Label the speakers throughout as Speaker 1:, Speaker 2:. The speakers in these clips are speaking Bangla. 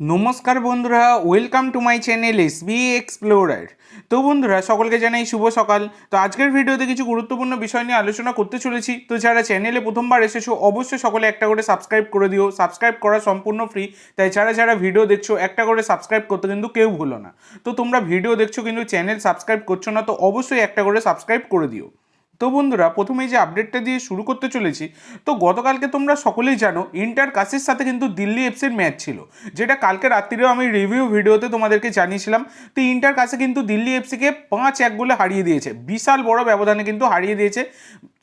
Speaker 1: নমস্কার বন্ধুরা welcome to my channel S B explorer তো বন্ধুরা, সকলকে জানাই শুভ সকাল। তো আজকের ভিডিওতে কিছু গুরুত্বপূর্ণ বিষয় নিয়ে আলোচনা করতে চলেছি। তো যারা চ্যানেলে প্রথমবার এসেছ, অবশ্যই সকলে একটা করে সাবস্ক্রাইব করে দিও। সাবস্ক্রাইব করা সম্পূর্ণ ফ্রি তাই যারা যারা ভিডিও দেখছ, একটা করে সাবস্ক্রাইব করতে কিন্তু কেউ ভুলো না। তো তোমরা ভিডিও দেখছ কিন্তু চ্যানেল সাবস্ক্রাইব করছ না, তো অবশ্যই একটা করে সাবস্ক্রাইব করে দিও। তো বন্ধুরা, প্রথমেই যে আপডেটটা দিয়ে শুরু করতে চলেছি, তো গতকালকে তোমরা সকলেই জানো ইন্টার কাসের সাথে কিন্তু দিল্লি এফসির ম্যাচ ছিল, যেটা কালকে রাত্রিরেও আমি রিভিউ ভিডিওতে তোমাদেরকে জানিয়েছিলাম। তো ইন্টার কাছে কিন্তু দিল্লি এফসিকে পাঁচ এক গোলে হারিয়ে দিয়েছে, বিশাল বড় ব্যবধানে কিন্তু হারিয়ে দিয়েছে।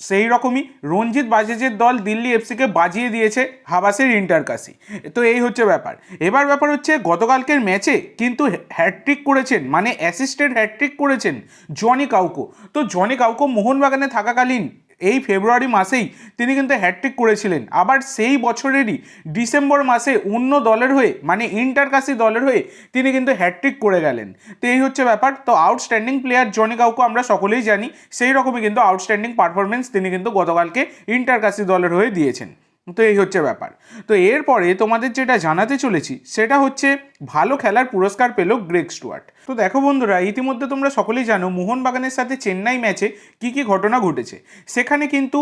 Speaker 1: সেই রকমই রঞ্জিত বাজেজের দল দিল্লি এফসিকে বাজিয়ে দিয়েছে হাবাসের ইন্টার কাশি তো এই হচ্ছে ব্যাপার। এবার ব্যাপার হচ্ছে, গতকালকের ম্যাচে কিন্তু হ্যাট্রিক করেছেন মানে অ্যাসিস্টেড হ্যাট্রিক করেছেন জনি কাউকো তো জনি কাউকো মোহনবাগানে থাকাকালীন এই ফেব্রুয়ারি মাসেই তিনি কিন্তু হ্যাট্রিক করেছিলেন। আবার সেই বছরেরই ডিসেম্বর মাসে অন্য দলের হয়ে মানে ইন্টারকাসি দলের হয়ে তিনি কিন্তু হ্যাট্রিক করে গেলেন। তো এই হচ্ছে ব্যাপার। তো আউটস্ট্যান্ডিং প্লেয়ার জনি কাউকে আমরা সকলেই জানি, সেই রকমই কিন্তু আউটস্ট্যান্ডিং পারফরমেন্স তিনি কিন্তু গতকালকে ইন্টারকাসি দলের হয়ে দিয়েছেন। তো এই হচ্ছে ব্যাপার। তো এরপরে তোমাদের যেটা জানাতে চলেছি, সেটা হচ্ছে ভালো খেলার পুরস্কার পেল গ্রেগ স্টুয়ার্ট। তো দেখো বন্ধুরা, ইতিমধ্যে তোমরা সকলেই জানো মোহনবাগানের সাথে চেন্নাই ম্যাচে কি কি ঘটনা ঘটেছে। সেখানে কিন্তু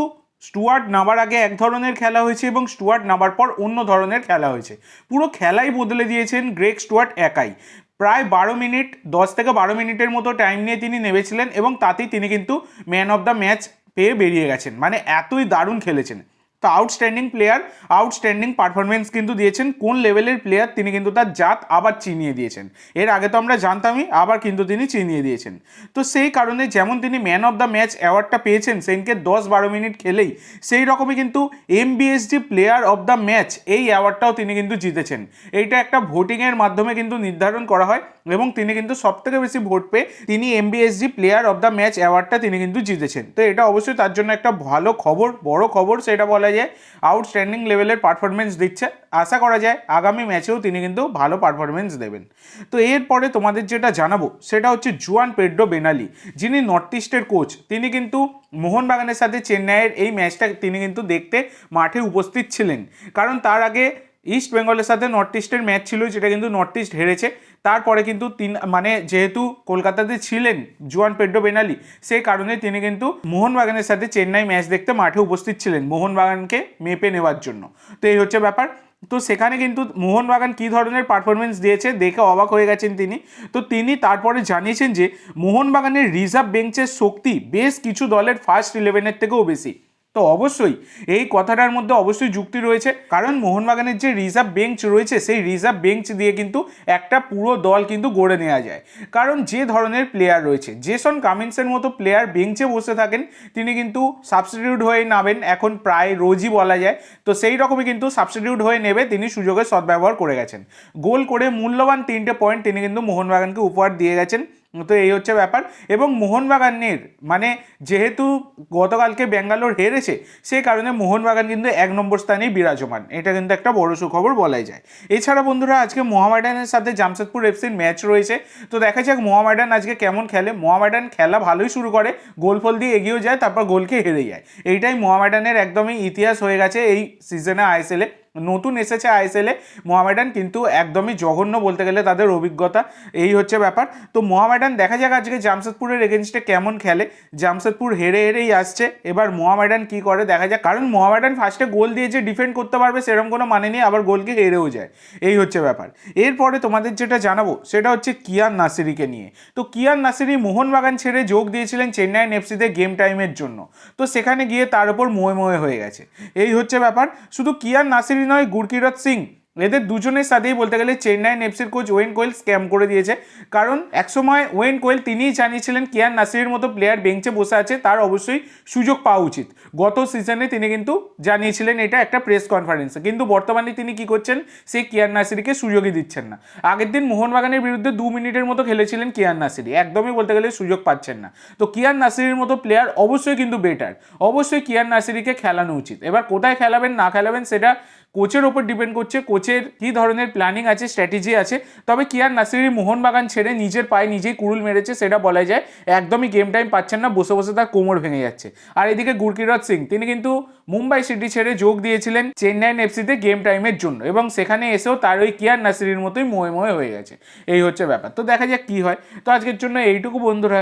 Speaker 1: স্টুয়ার্ট নামার আগে এক ধরনের খেলা হয়েছে এবং স্টুয়ার্ট নামার পর অন্য ধরনের খেলা হয়েছে। পুরো খেলাই বদলে দিয়েছেন গ্রেগ স্টুয়ার্ট একাই। প্রায় বারো মিনিট, দশ থেকে বারো মিনিটের মতো টাইম নিয়ে তিনি নেমেছিলেন এবং তাতেই তিনি কিন্তু ম্যান অফ দ্য ম্যাচ পেয়ে বেরিয়ে গেছেন। মানে এতই দারুণ খেলেছেন। তো আউটস্ট্যান্ডিং প্লেয়ার আউটস্ট্যান্ডিং পারফরমেন্স কিন্তু দিয়েছেন। কোন লেভেলের প্লেয়ার তিনি কিন্তু তার জাত আবার চিনিয়ে দিয়েছেন। এর আগে তো আমরা জানতামই, আবার কিন্তু তিনি চিনিয়ে দিয়েছেন। তো সেই কারণে যেমন তিনি ম্যান অফ দ্য ম্যাচ অ্যাওয়ার্ডটা পেয়েছেন, সেনকে দশ বারো মিনিট খেলেই, সেই রকমই কিন্তু এমবিএসডি প্লেয়ার অফ দ্য ম্যাচ এই অ্যাওয়ার্ডটাও তিনি কিন্তু জিতেছেন। এইটা একটা ভোটিংয়ের মাধ্যমে কিন্তু নির্ধারণ করা হয়। এবং তিনি কিন্তু সব থেকে বেশি ভোট পেয়ে তিনি এমবিএসডি প্লেয়ার অফ দ্য ম্যাচ অ্যাওয়ার্ডটা তিনি কিন্তু জিতেছেন। তো এটা অবশ্যই তার জন্য একটা ভালো খবর, বড় খবর সেটা বলা যায় আউটস্ট্যান্ডিং লেভেলের পারফরমেন্স দিচ্ছে। আশা করা যায় আগামী ম্যাচেও তিনি কিন্তু ভালো পারফরমেন্স দেবেন। তো এরপরে তোমাদের যেটা জানাব, সেটা হচ্ছে জুয়ান পেড্রো বেনালি। যিনি নর্থ ইস্টের কোচ তিনি কিন্তু মোহনবাগানের সাথে চেন্নাইয়ের এই ম্যাচটা তিনি কিন্তু দেখতে মাঠে উপস্থিত ছিলেন। কারণ তার আগে ইস্ট বেঙ্গলের সাথে নর্থ ইস্টের ম্যাচ ছিল, যেটা কিন্তু নর্থ ইস্ট হেরেছে। তারপরে কিন্তু তিন মানে যেহেতু কলকাতাতে ছিলেন জুয়ান পেড্রো বেনালি সেই কারণে তিনি কিন্তু মোহনবাগানের সাথে চেন্নাই ম্যাচ দেখতে মাঠে উপস্থিত ছিলেন মোহনবাগানকে মেপে নেওয়ার জন্য। তো এই হচ্ছে ব্যাপার। তো সেখানে কিন্তু মোহনবাগান কী ধরনের পারফরমেন্স দিয়েছে দেখে অবাক হয়ে গেছেন তিনি। তো তিনি তারপরে জানিয়েছেন যে, মোহনবাগানের রিজার্ভ বেঞ্চের শক্তি বেশ কিছু দলের ফার্স্ট ইলেভেনের থেকেও বেশি। তো অবশ্যই, এই কথাটার মধ্যে অবশ্যই যুক্তি রয়েছে। কারণ মোহনবাগানের যে রিজার্ভ বেঞ্চ রয়েছে, সেই রিজার্ভ বেঞ্চ দিয়ে কিন্তু একটা পুরো দল কিন্তু গড়ে নেওয়া যায়। কারণ যে ধরনের প্লেয়ার রয়েছে জেসন কামিন্সের মতো প্লেয়ার বেঞ্চে বসে থাকেন, তিনি কিন্তু সাবস্টিটিউট হয়ে নামেন, এখন প্রায় রোজই বলা যায়। তো সেই রকমই কিন্তু সাবস্টিটিউট হয়ে নেবে, তিনি সুযোগের সদ্ব্যবহার করে গেছেন। গোল করে মূল্যবান তিনটে পয়েন্ট তিনি কিন্তু মোহনবাগানকে উপহার দিয়ে গেছেন। তো এই হচ্ছে ব্যাপার। এবং মোহনবাগানের মানে যেহেতু গতকালকে ব্যাঙ্গালোর হেরেছে, সেই কারণে মোহনবাগান কিন্তু এক নম্বর স্থানেই বিরাজমান। এটা কিন্তু একটা বড় সুখবর বলাই যায়। এছাড়া বন্ধুরা, আজকে মোহামেডানের সাথে জামশেদপুর এফসির ম্যাচ রয়েছে। তো দেখা যাক মোহামেডান আজকে কেমন খেলে। মোহামেডান খেলা ভালোই শুরু করে। গোল ফল দিয়ে এগিয়েও যায়, তারপর গোলকে হেরে যায়। এইটাই মোহামেডানের একদমই ইতিহাস হয়ে গেছে এই সিজনে আইএসএলে। নতুন এসেছে আইএসএলে মোহামেডান কিন্তু একদমই জঘন্য বলতে গেলে তাদের অভিজ্ঞতা, এই হচ্ছে ব্যাপার। তো মোহামেডান দেখা যাক আজকে জামশেদপুরের এগেনস্টে কেমন খেলে। জামশেদপুর হেরে হেরেই আসছে। এবার মোহামেডান কি করে দেখা যাক। কারণ মোহামেডান ফার্স্টে গোল দিয়ে যে ডিফেন্ড করতে পারবে, সেরকম কোনো মানে নেই, আবার গোলকে হেরেও যায়। এই হচ্ছে ব্যাপার। এরপরে তোমাদের যেটা জানাব, সেটা হচ্ছে কিয়ান নাসিরিকে নিয়ে। তো কিয়ান নাসিরি মোহনবাগান ছেড়ে যোগ দিয়েছিলেন চেন্নাইন এফসিতে গেম টাইমের জন্য। তো সেখানে গিয়ে তার উপর মোয়ে মোয়ে হয়ে গেছে। এই হচ্ছে ব্যাপার। শুধু কিয়ান নাসিরি নয়, গুরকিরত সিং। এদের দুজনের সাথেই বলতে গেলে চেন্নাইন এফসির কোচ ওয়েন কোয়েল স্ক্যাম করে দিয়েছে। কারণ একসময় ওয়েন কোয়েল তিনিই জানিয়েছিলেন কিয়ান নাসিরের মতো প্লেয়ার বেঞ্চে বসে আছে, তার অবশ্যই সুযোগ পাওয়া উচিত। গত সিজনে তিনি কিন্তু জানিয়েছিলেন এটা একটা প্রেস কনফারেন্সে। কিন্তু বর্তমানে তিনি কি করছেন সেই কিয়ান নাসিরিকে সুযোগই দিচ্ছেন না। আগের দিন মোহনবাগানের বিরুদ্ধে দু মিনিটের মতো খেলেছিলেন কিয়ান নাসিরি একদমই বলতে গেলে সুযোগ পাচ্ছেন না। তো কিয়ান নাসিরির মতো প্লেয়ার অবশ্যই কিন্তু বেটার। অবশ্যই কিয়ান নাসিরিকে খেলানো উচিত। এবার কোথায় খেলাবেন, না খেলাবেন, সেটা কোচের ওপর ডিপেন্ড করছে, কোচের কী ধরনের প্ল্যানিং আছে স্ট্র্যাটেজি আছে। তবে কিয়ার নাসিরি মোহনবাগান ছেড়ে নিজের পায়ে নিজেই কুড়ুল মেরেছে সেটা বলা যায়, একদমই গেম টাইম পাচ্ছেন না, বসে বসে তার কোমর ভেঙে যাচ্ছে। আর এদিকে গুরকিরত সিং, তিনি কিন্তু মুম্বাই সিটি ছেড়ে যোগ দিয়েছিলেন চেন্নাইন এফসিতে গেম টাইমের জন্য এবং সেখানে এসেও তার ওই কিয়ার নাসিরির মতোই মোয়ে মোয়ে হয়ে গেছে। এই হচ্ছে ব্যাপার। তো দেখা যাক কী হয়। তো আজকের জন্য এইটুকু বন্ধুরা।